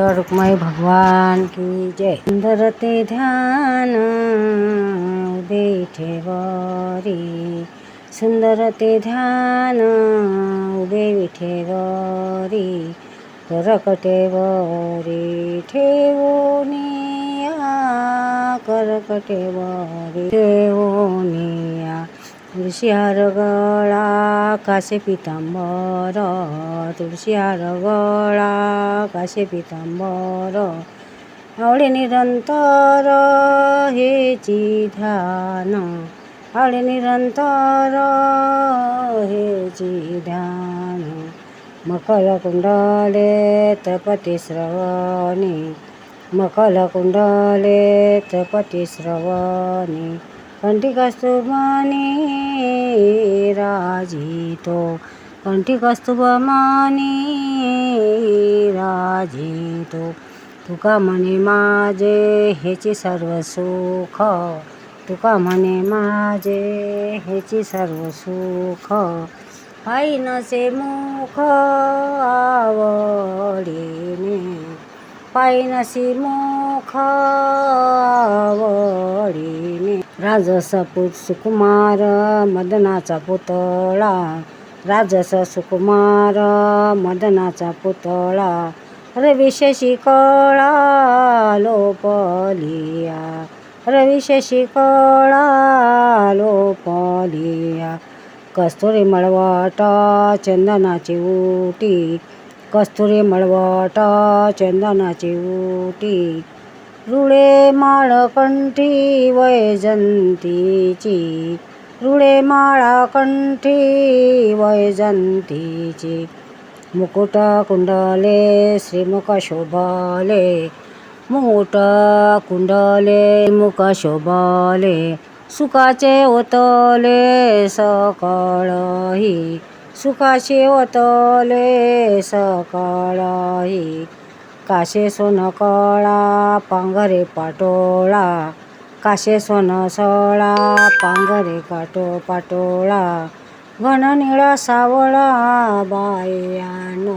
रुक्मय भगवान की जय। सुंदर ते ध्यान उभे वारी सुंदर ते ध्यान उभे विठेवरी। करकटेवरी ठेवोनिया करकटेवरी ठेवोनिया तुळशी हार गळा कासे पितांबर तुळशी हार गळा कासे पितांबर आवडे निरंतर हेची ध्यान आवडे निरंतर हेची ध्यान मकल कुंडले तपती श्रवणी कन्ठी कस्तो राजितो कन्ठी कस्तो बने राजितो तुका मने माझे हेची सर्व सुख तुका मने माझे हेची सर्व सुख पायनसे मुख आवडीने पाइनसी मुख आवडीने राजसा पुत सुकुमार मदनाचा पुतळा. राजसा सुकुमार मदनाचा पुतळा. रविशशी कळा लोपलिया. रविशशी कळा लोपलिया. कस्तुरी मळवट चंदनाची उटी कस्तुरी मळवट चंदनाची उटी रुळे माळकंठी वैजंतीची रुळे माळाकंठी वैजंतीची मुकुट कुंडले श्रीमुख शोभाले. मुकुट कुंडले मुख शोभाले. सुखाचे ओतले सकाळही. सुखाचे ओतले सकाळही. काशे सोन कळा पांघरे पाटोळा. काशे सोन सळा पांघरे काटो पाटोळा. घन निळा सावळा बायानो.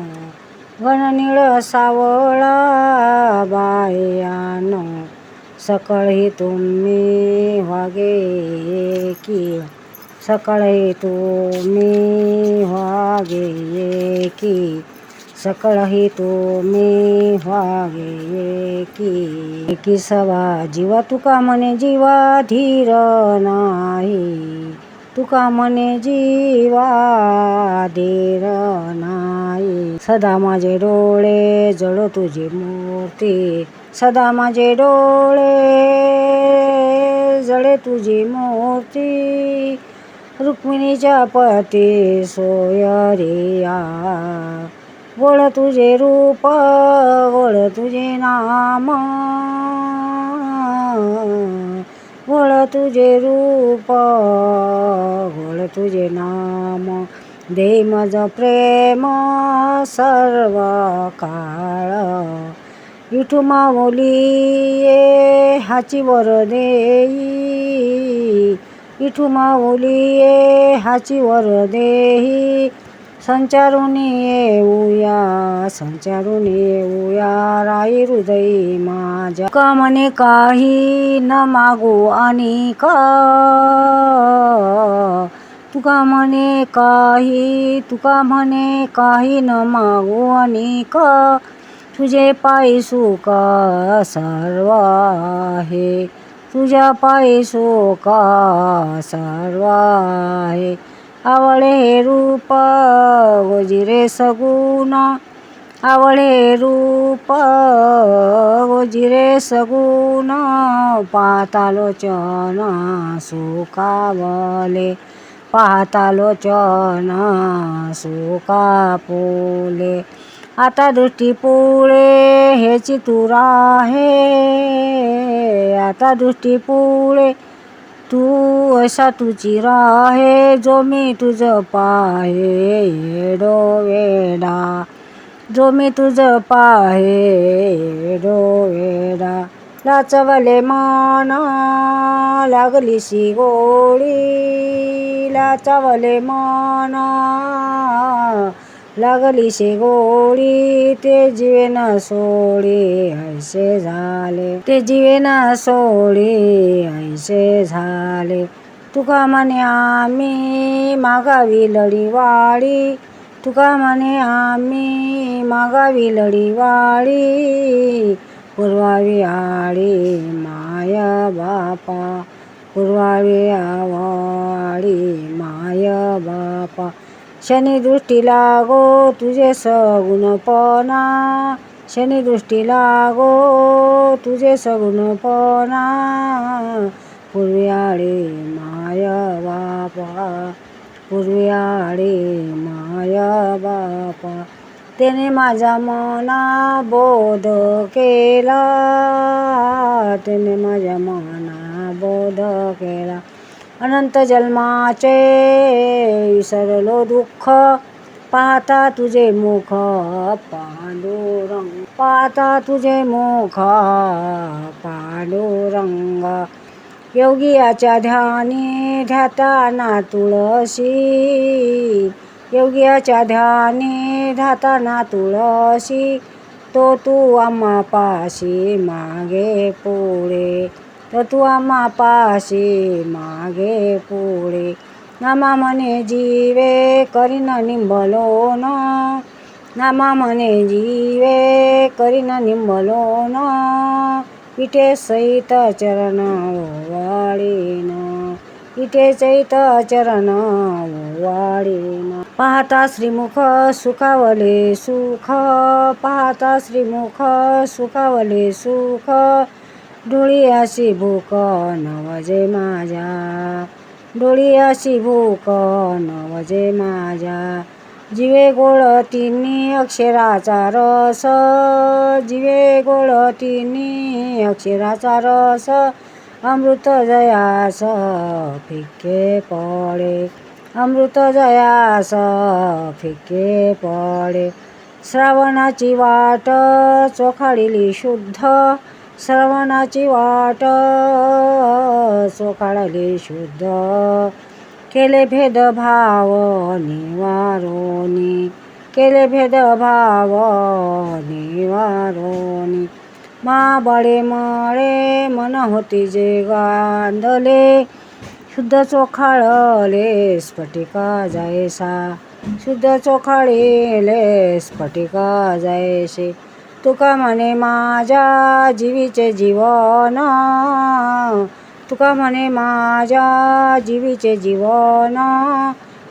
घन निळ सावळा बायानो. सकळही तुम्ही वागे की. सकळही तुम्ही वागे की. सकळही मी व्हागे की की सवा जीवा. तुका म्हणे जीवा धीर नाही तुका म्हणे जीवा धीर नाही. सदा माझे डोळे जडो तुझी मूर्ती सदा माझे डोळे जडे तुझी मूर्ती. रुक्मिणीच्या पती सोयरिया ओळ तुझे रूप ओळ तुझे नाम. ओळ तुझे रूप ओळ तुझे नाम. दे मज प्रेम सर्व काळ विठू माऊली ये हाची वर देई. विठू माऊली ये हाची वर देई. संचारून येऊया संचारून येऊया. राई हृदय माझ्या का म्हणे काही न मागू आणि का? तुका म्हणे काही तुका म्हणे काही न मागू आणि का? तुझे पायी सुका सर्व आहे. तुझ्या पायी सुका सर्व आहे. आवळे रूप गोजिरे सगुण. आवळे रूप गोजिरे सगुण. पातालोचन सुखावले पातालोचन सुखापुले आता दृष्टी पुळे हेची तुरा आहे. आता दृष्टी पुळे तू असा तुझी राहे जो मी तुझ पाहे येडो वेडा. जो मी तुझ पाहे येडो वेडा. लाचवले मान लागलीशी गोळी लाचवले माना लागली शे गोडी. ते जीवेन सोळी ऐसे झाले. ते जीवेना सोळी ऐसे झाले. तुका म्हणे आम्ही मागावी लढीवाळी तुका म्हणे आम्ही मागावी लढीवाळी पुरवावी आळी माय बापा. पुरवावी आवाळी माय बापा. शनिदृष्टी लागो तुझे सगुणपणा. शनिदृष्टी लागो तुझे सगुणपणा. पूर्वी माया माय बापा पूर्वी आळे बापा. त्याने माझ्या मना बोध केला. त्याने माझ्या मना बोध केला. अनंत जन्माचे विसरलो दुःख पाहता तुझे मुख पांडुरंग पाहता तुझे मुख पांडुरंग. योगियाच्या ध्यानी ध्याताना तुळशी। योगियाच्या ध्यानी ध्याताना तुळशी तो तू आम्हा पाशी मागे पुढे। तो तू आम्हा पाशी मागे पुढे। नामा म्हणे जीवे करीन निंबलोन। नामा म्हणे जीवे करीन निंबलोन। इटे सहित चरण वाळीन इटे चैत चरण वाळीन पाहता श्रीमुख सुखावले सुख. पाहता श्रीमुख सुखावले सुख. डोळी अशी भूक नवजे माझ्या. डोळी अशी भूक नवजे माझ्या. जिवे गोळ तिन्ही अक्षराचा रस. जिवे गोळ तिन्ही अक्षराचा रस. अमृत जयास फिके पडे. अमृत जयास फिके पडे. श्रावणाची वाट चोखाडिली शुद्ध. श्रावणाची वाट चोखाडली शुद्ध. केले भेदभाव निवारोनी. केले भेदभाव निवारोनी. मा बळे मळे मन होती जे गांधले. शुद्ध चोखाळले स्फटिका जायसा. शुद्ध चोखाळीले स्फटिका जायसे. तुका म्हणे माझ्या जीवीचे जीवन. तुका म्हणे माझ्या जीवीचे जीवन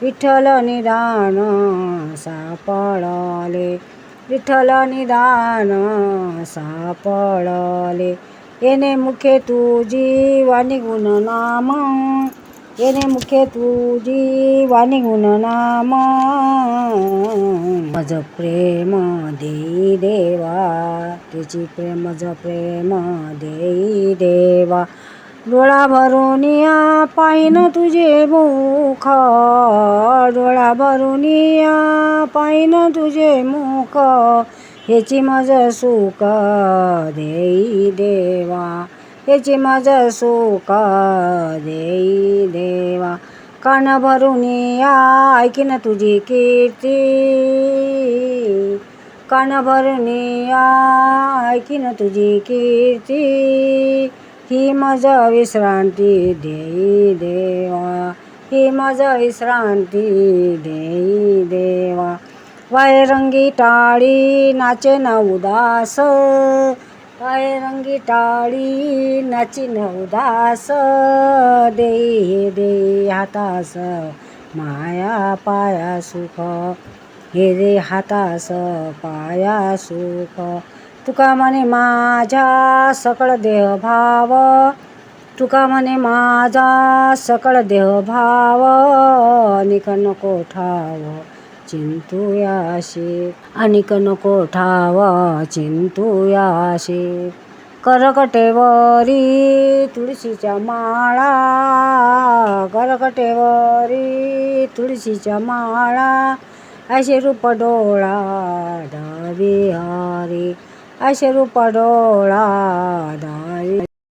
विठ्ठल निदान सापळले. विठ्ठल निदान सापळले. येणे मुखे तुझी वाणी गुण नाम. येणे मुखे तुझी वाणी गुण नाम. मज प्रेम देई देवा. तुझी प्रेम मज प्रेम देई देवा. डोळा भरूनिया पाहिन तुझे मुख. डोळा भरूनिया पाहिन तुझे मुख. हेची मज सुख देई देवा. हेची मज सुख देई देवा. कान भरूनिया ऐकीन तुझी कीर्ती. कान भरूनिया ऐकीन तुझी कीर्ती. ही मज विश्रांती देई देवा ही मज विश्रांती देई देवा. वायरंगी टाळी नाचे न उदास वायरंगी टाळी नाची न उदास. देई हे देई हातास माया पाया सुख हे दे हातास पाया सुख. तुका म्हणे माझा सकळ देह भाव. तुका म्हणे माझा सकळ देह भाव. अनिक नको ठाव चिंतुयाशी अनिक नको ठाव चिंतुयाशी करकटेवरी तुळशीच्या माळा. करकटेवरी तुळशीच्या माळा. असे रूप डोळा डावी हारी. असे रूप डोळा डावी